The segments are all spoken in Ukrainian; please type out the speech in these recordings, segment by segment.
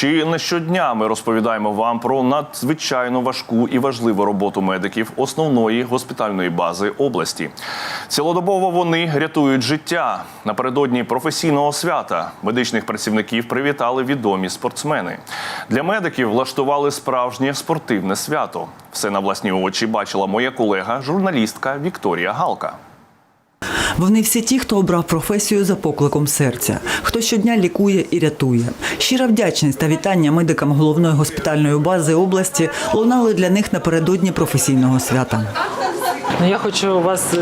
Чи не щодня ми розповідаємо вам про надзвичайно важку і важливу роботу медиків основної госпітальної бази області? Цілодобово вони рятують життя. Напередодні професійного свята медичних працівників привітали відомі спортсмени. Для медиків влаштували справжнє спортивне свято. Все на власні очі бачила моя колега, журналістка Вікторія Галка. Вони всі ті, хто обрав професію за покликом серця, хто щодня лікує і рятує. Щира вдячність та вітання медикам головної госпітальної бази області лунали для них напередодні професійного свята. Ну, я хочу вас е,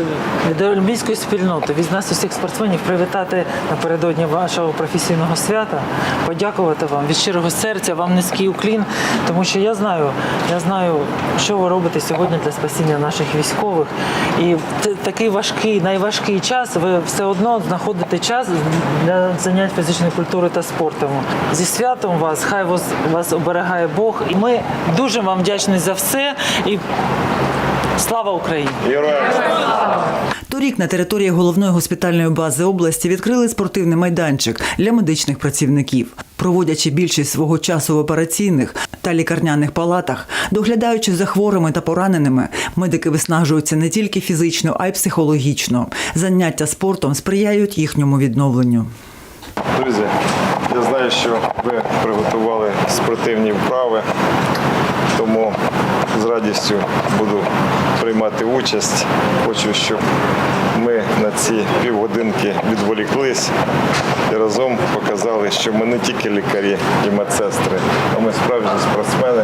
від олімпійської спільноти, від нас усіх спортсменів привітати напередодні вашого професійного свята, подякувати вам від щирого серця, вам низький уклін, тому що я знаю, я знаю, що ви робите сьогодні для спасіння наших військових. І в такий важкий, найважкий час ви все одно знаходите час для занять фізичної культури та спортом. Зі святом вас, хай вас, вас оберігає Бог. І ми дуже вам вдячні за все. І слава Україні! Торік на території головної госпітальної бази області відкрили спортивний майданчик для медичних працівників, проводячи більшість свого часу в операційних та лікарняних палатах, доглядаючи за хворими та пораненими, медики виснажуються не тільки фізично, а й психологічно. Заняття спортом сприяють їхньому відновленню. Друзі, я знаю, що ви приготували спортивні вправи, тому з радістю буду приймати участь. Хочу, щоб ми на ці півгодинки відволіклись і разом показали, що ми не тільки лікарі і медсестри, а ми справжні спортсмени,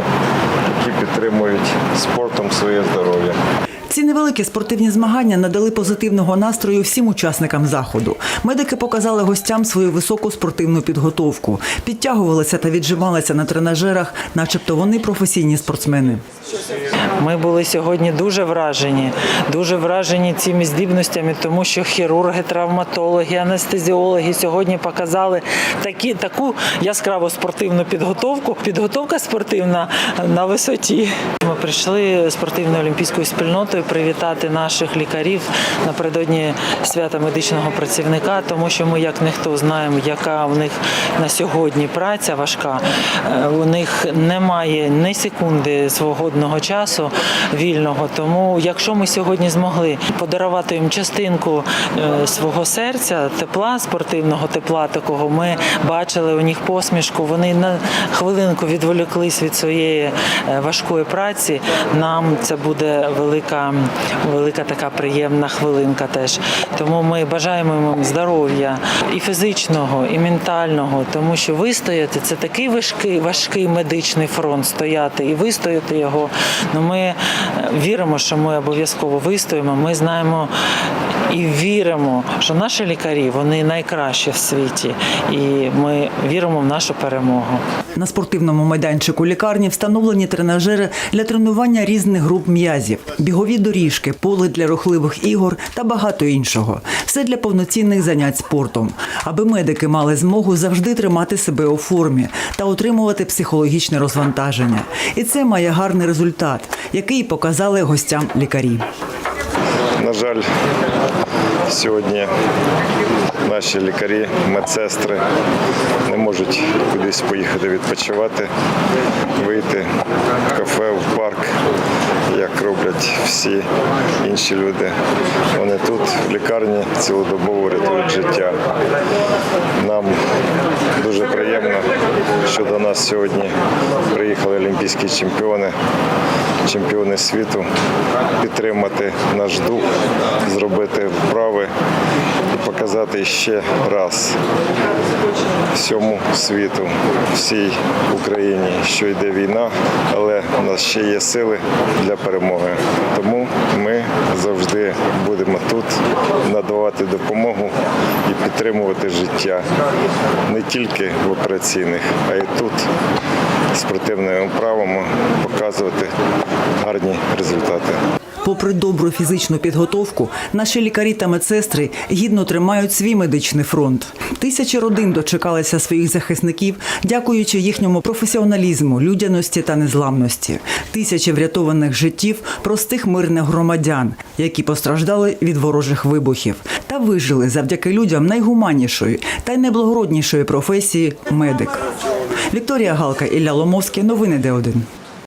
які підтримують спортом своє здоров'я. Ці невеликі спортивні змагання надали позитивного настрою всім учасникам заходу. Медики показали гостям свою високу спортивну підготовку, підтягувалися та віджималися на тренажерах, начебто вони професійні спортсмени. Ми були сьогодні дуже вражені, дуже вражені цими здібностями, тому що хірурги, травматологи, анестезіологи сьогодні показали такі, таку яскраву спортивну підготовку. Підготовка спортивна на висоті. Ми прийшли спортивною олімпійською спільнотою привітати наших лікарів напередодні свята медичного працівника, тому що ми, як ніхто, знаємо, яка в них на сьогодні праця важка. Е, У них немає ні секунди свободного часу вільного. Тому, якщо ми сьогодні змогли подарувати їм частинку е, свого серця, тепла, спортивного тепла, такого ми бачили у них посмішку. Вони на хвилинку відволіклись від своєї е, важкої праці. Нам це буде велика, велика така приємна хвилинка теж. Тому ми бажаємо їм здоров'я і фізичного, і ментального, тому що вистояти це такий важкий, важкий медичний фронт стояти і вистояти його. Ну ми е, віримо, що ми обов'язково вистоїмо. Ми знаємо і віримо, що наші лікарі вони найкращі в світі, і ми віримо в нашу перемогу. На спортивному майданчику лікарні встановлені тренажери для тренування різних груп м'язів, бігові доріжки, поле для рухливих ігор та багато іншого. Все для повноцінних занять спортом, аби медики мали змогу завжди тримати себе у формі та отримувати психологічне розвантаження. І це має гарний результат, який показали гостям лікарі. Жаль, сьогодні наші лікарі, медсестри не можуть кудись поїхати відпочивати, вийти в кафе, в парк, як роблять всі інші люди. Вони тут, в лікарні, цілодобово рятують життя. Нам що до нас сьогодні приїхали олімпійські чемпіони, чемпіони світу, підтримати наш дух, зробити вправи і показати ще раз всьому світу, всій Україні, що йде війна, але у нас ще є сили для перемоги. Тому завжди будемо тут надавати допомогу і підтримувати життя не тільки в операційних, а й тут спортивними правами показувати гарні результати. Попри добру фізичну підготовку, наші лікарі та медсестри гідно тримають свій медичний фронт. Тисячі родин дочекалися своїх захисників, дякуючи їхньому професіоналізму, людяності та незламності. Тисячі врятованих життів простих мирних громадян, які постраждали від ворожих вибухів, та вижили завдяки людям найгуманнішої та й найблагороднішої професії медик. Вікторія Галка, Ілля Ломовський. Новини Д1.